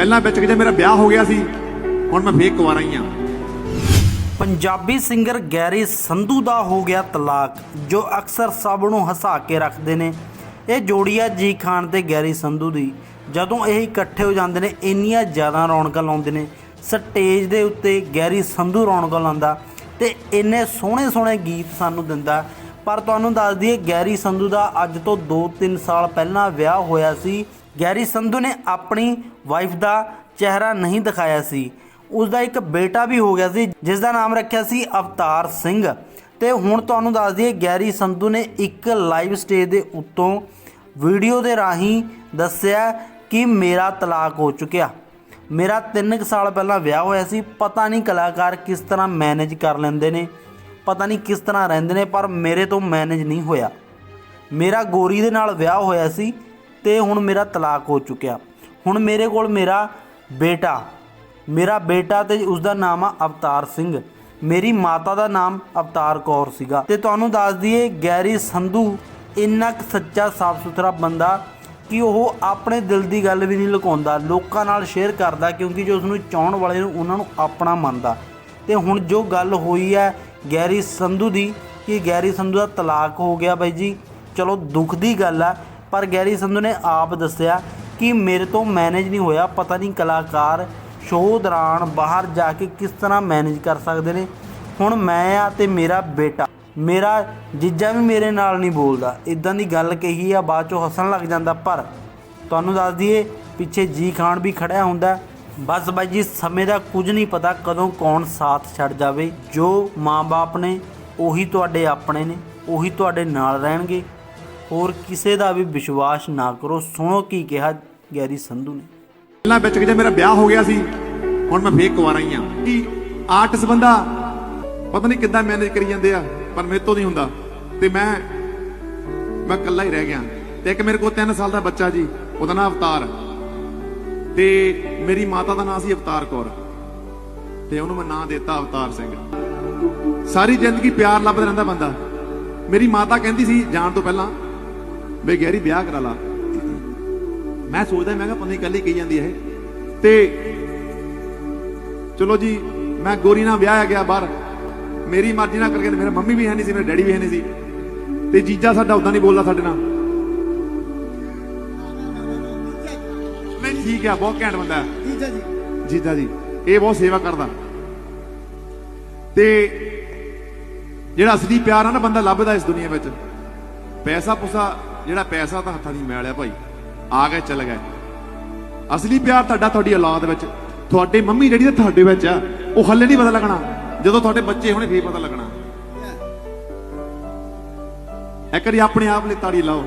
ਪਹਿਲਾਂ ਵਿੱਚ ਜੇ ਮੇਰਾ ਵਿਆਹ ਹੋ ਗਿਆ ਸੀ, ਹੁਣ ਮੈਂ ਫੇਰ ਕੁਆਰਾ ਹੀ ਆ ਪੰਜਾਬੀ ਸਿੰਗਰ ਗੈਰੀ ਸੰਧੂ ਦਾ ਹੋ ਗਿਆ ਤਲਾਕ, ਜੋ ਅਕਸਰ ਸਭ ਨੂੰ ਹਸਾ ਕੇ ਰੱਖਦੇ ਨੇ। ਇਹ ਜੋੜੀ ਆ ਜੀ ਖਾਨ ਤੇ ਗੈਰੀ ਸੰਧੂ ਦੀ। ਜਦੋਂ ਇਹ ਇਕੱਠੇ ਹੋ ਜਾਂਦੇ ਨੇ, ਇੰਨੀਆਂ ਜ਼ਿਆਦਾ ਰੌਣਕਾਂ ਲਾਉਂਦੇ ਨੇ। ਸਟੇਜ ਦੇ ਉੱਤੇ ਗੈਰੀ ਸੰਧੂ ਰੌਣਕਾਂ ਲਾਉਂਦਾ ਤੇ ਇੰਨੇ ਸੋਹਣੇ ਸੋਹਣੇ ਗੀਤ ਸਾਨੂੰ ਦਿੰਦਾ। ਪਰ ਤੁਹਾਨੂੰ ਦੱਸ ਦਈਏ, ਗੈਰੀ ਸੰਧੂ ਦਾ ਅੱਜ ਤੋਂ 2-3 ਸਾਲ ਪਹਿਲਾਂ ਵਿਆਹ ਹੋਇਆ ਸੀ। ਗੈਰੀ ਸੰਧੂ ਨੇ ਆਪਣੀ ਵਾਈਫ ਦਾ ਚਿਹਰਾ ਨਹੀਂ ਦਿਖਾਇਆ ਸੀ। ਉਸ ਦਾ ਇੱਕ ਬੇਟਾ ਵੀ ਹੋ ਗਿਆ ਸੀ ਜਿਸ ਦਾ ਨਾਮ ਰੱਖਿਆ ਸੀ ਅਵਤਾਰ ਸਿੰਘ। ਤੇ ਹੁਣ ਤੁਹਾਨੂੰ ਦੱਸ ਦਈਏ, ਗੈਰੀ ਸੰਧੂ ਨੇ ਇੱਕ ਲਾਈਵ ਸਟੇਜ ਦੇ ਉੱਤੋਂ ਵੀਡੀਓ ਦੇ ਰਾਹੀਂ ਦੱਸਿਆ ਕਿ ਮੇਰਾ ਤਲਾਕ ਹੋ ਚੁੱਕਿਆ। ਮੇਰਾ 3 ਸਾਲ ਪਹਿਲਾਂ ਵਿਆਹ ਹੋਇਆ ਸੀ। ਪਤਾ ਨਹੀਂ ਕਲਾਕਾਰ ਕਿਸ ਤਰ੍ਹਾਂ ਮੈਨੇਜ ਕਰ ਲੈਂਦੇ ਨੇ। ਪਤਾ ਨਹੀਂ ਕਿਸ ਤਰ੍ਹਾਂ ਰਹਿੰਦੇ ਨੇ, ਪਰ ਮੇਰੇ ਤੋਂ ਮੈਨੇਜ ਨਹੀਂ ਹੋਇਆ। ਮੇਰਾ ਗੋਰੀ ਦੇ ਨਾਲ ਵਿਆਹ ਹੋਇਆ ਸੀ ਤੇ ਹੁਣ ਮੇਰਾ ਤਲਾਕ ਹੋ ਚੁੱਕਿਆ। ਹੁਣ ਮੇਰੇ ਕੋਲ ਮੇਰਾ ਬੇਟਾ ਮੇਰਾ ਬੇਟਾ ਤੇ ਉਸ ਦਾ ਨਾਮ ਆ ਅਵਤਾਰ ਸਿੰਘ। ਮੇਰੀ ਮਾਤਾ ਦਾ ਨਾਮ ਅਵਤਾਰ ਕੌਰ ਸੀਗਾ। ਤੇ ਤੁਹਾਨੂੰ ਦੱਸ ਦਈਏ, ਗੈਰੀ ਸੰਧੂ ਇੰਨਾ ਕੁ ਸੱਚਾ ਸਾਫ਼ ਸੁਥਰਾ ਬੰਦਾ ਕਿ ਉਹ ਆਪਣੇ ਦਿਲ ਦੀ ਗੱਲ ਵੀ ਨਹੀਂ ਲੁਕਾਉਂਦਾ, ਲੋਕਾਂ ਨਾਲ ਸ਼ੇਅਰ ਕਰਦਾ, ਕਿਉਂਕਿ ਜੋ ਉਸ ਨੂੰ ਚਾਹਣ ਵਾਲੇ ਨੂੰ, ਉਹਨਾਂ ਨੂੰ ਆਪਣਾ ਮੰਨਦਾ। ਤੇ ਹੁਣ ਜੋ ਗੱਲ ਹੋਈ ਹੈ ਗੈਰੀ ਸੰਧੂ ਦੀ ਕਿ ਗੈਰੀ ਸੰਧੂ ਦਾ ਤਲਾਕ ਹੋ ਗਿਆ ਬਾਈ ਜੀ। ਚਲੋ ਦੁੱਖ ਦੀ ਗੱਲ ਆ, ਪਰ ਗੈਰੀ ਸੰਧੂ ਨੇ ਆਪ ਦੱਸਿਆ ਕਿ ਮੇਰੇ ਤੋਂ ਮੈਨੇਜ ਨਹੀਂ ਹੋਇਆ, ਪਤਾ ਨਹੀਂ ਕਲਾਕਾਰ ਸ਼ੋਅ ਦੌਰਾਨ ਬਾਹਰ ਜਾ ਕੇ ਕਿਸ ਤਰ੍ਹਾਂ ਮੈਨੇਜ ਕਰ ਸਕਦੇ ਨੇ। ਹੁਣ ਮੈਂ ਆ ਤੇ ਮੇਰਾ ਬੇਟਾ, ਮੇਰਾ ਜੀਜਾ ਵੀ ਮੇਰੇ ਨਾਲ ਨਹੀਂ ਬੋਲਦਾ। ਇਦਾਂ ਦੀ ਗੱਲ ਕਹੀ ਆ, ਬਾਅਦ ਚੋਂ ਹੱਸਣ ਲੱਗ ਜਾਂਦਾ, ਪਰ ਤੁਹਾਨੂੰ ਦੱਸ ਦਈਏ, ਪਿੱਛੇ ਜੀ ਖਾਨ ਵੀ ਖੜਿਆ ਹੁੰਦਾ ਬਸ ਬਾਈ ਜੀ, ਸਮੇਂ ਦਾ ਕੁਝ ਨਹੀਂ ਪਤਾ ਕਦੋਂ ਕੌਣ ਸਾਥ ਛੱਡ ਜਾਵੇ। ਜੋ ਮਾਂ-ਬਾਪ ਨੇ, ਉਹੀ ਤੁਹਾਡੇ ਆਪਣੇ ਨੇ, ਉਹੀ ਤੁਹਾਡੇ ਨਾਲ ਰਹਿਣਗੇ। ਹੋਰ ਕਿਸੇ ਦਾ ਵੀ ਵਿਸ਼ਵਾਸ ਨਾ ਕਰੋ। ਸੁਣੋ ਕੀ ਕਿਹਾ ਗੈਰੀ ਸੰਧੂ ਨੇ। ਪਹਿਲਾਂ ਵਿੱਚ ਜੇ ਮੇਰਾ ਵਿਆਹ ਹੋ ਗਿਆ ਸੀ, ਹੁਣ ਮੈਂ ਫੇਰ ਕੁਆਰਾ ਹੀ ਆ ਕਿ ਆਰਟਿਸਟ ਬੰਦਾ, ਪਤਾ ਨਹੀਂ ਕਿੱਦਾਂ ਮੈਨੇਜ ਕਰੀ ਜਾਂਦੇ ਆ, ਪਰ ਮੇਰੇ ਤੋਂ ਨਹੀਂ ਹੁੰਦਾ। ਤੇ ਮੈਂ ਮੈਂ ਇਕੱਲਾ ਹੀ ਰਹਿ ਗਿਆ। ਤੇ ਇੱਕ ਮੇਰੇ ਕੋਲ 3 ਸਾਲ ਦਾ ਬੱਚਾ ਜੀ, ਉਹਦਾ ਨਾਮ ਅਵਤਾਰ। ਤੇ ਮੇਰੀ ਮਾਤਾ ਦਾ ਨਾਮ ਸੀ ਅਵਤਾਰ ਕੌਰ ਤੇ ਉਹਨੂੰ ਮੈਂ ਨਾਂ ਦਿੱਤਾ ਅਵਤਾਰ ਸਿੰਘ। ਸਾਰੀ ਜ਼ਿੰਦਗੀ ਪਿਆਰ ਲੱਭਦਾ ਰਹਿੰਦਾ ਬੰਦਾ। ਮੇਰੀ ਮਾਤਾ ਕਹਿੰਦੀ ਸੀ ਜਾਣ ਤੋਂ ਪਹਿਲਾਂ ਵੀ ਗੈਰੀ, ਵਿਆਹ ਕਰਾ ਲਾ। ਮੈਂ ਸੋਚਦਾ, ਮੈਂ ਕਿਹਾ ਪਤਾ ਨਹੀਂ ਕੱਲੀ ਕਹੀ ਜਾਂਦੀ ਇਹ। ਤੇ ਚਲੋ ਜੀ, ਮੈਂ ਗੋਰੀ ਨਾਲ ਵਿਆਹ ਆ ਗਿਆ ਬਾਹਰ। ਮੇਰੀ ਮਰਜ਼ੀ ਨਾਲ ਕਰਕੇ ਮੇਰੇ ਮੰਮੀ ਵੀ ਹੈ ਨਹੀਂ ਸੀ, ਮੇਰੇ ਡੈਡੀ ਵੀ ਹੈ ਨਹੀਂ ਸੀ। ਤੇ ਜੀਜਾ ਸਾਡਾ ਉਦਾਂ ਨਹੀਂ ਬੋਲਦਾ ਸਾਡੇ ਨਾਲ। ਠੀਕ ਆ ਬਹੁਤ ਘੈਂਟ ਬੰਦਾ। ਜੀਜਾ ਜੀ। ਜੀਜਾ ਜੀ ਇਹ ਬਹੁਤ ਸੇਵਾ ਕਰਦਾ। ਤੇ ਜਿਹੜਾ ਅਸਲੀ ਪਿਆਰ ਆ ਨਾ ਬੰਦਾ ਲੱਭਦਾ ਇਸ ਦੁਨੀਆ ਵਿੱਚ। ਪੈਸਾ ਪੁਸਾ ਜਿਹੜਾ ਪੈਸਾ ਤਾਂ ਹੱਥਾਂ ਦੀ ਮੈਲ ਆ ਭਾਈ ਆ ਗਏ ਚੱਲ ਗਏ ਅਸਲੀ ਪਿਆਰ ਤੁਹਾਡਾ ਤੁਹਾਡੀ ਔਲਾਦ ਵਿੱਚ। ਤੁਹਾਡੇ ਮੰਮੀ ਜਿਹੜੀ ਤਾਂ ਤੁਹਾਡੇ ਵਿੱਚ ਆ ਉਹ ਹੱਲੇ ਨਹੀਂ ਪਤਾ ਲੱਗਣਾ। ਜਦੋਂ ਤੁਹਾਡੇ ਬੱਚੇ ਹੋਣੇ ਫੇਰ ਪਤਾ ਲੱਗਣਾ। ਇੱਕ ਵਾਰੀ ਆਪਣੇ ਆਪ ਲਈ ਤਾੜੀ ਲਾਓ।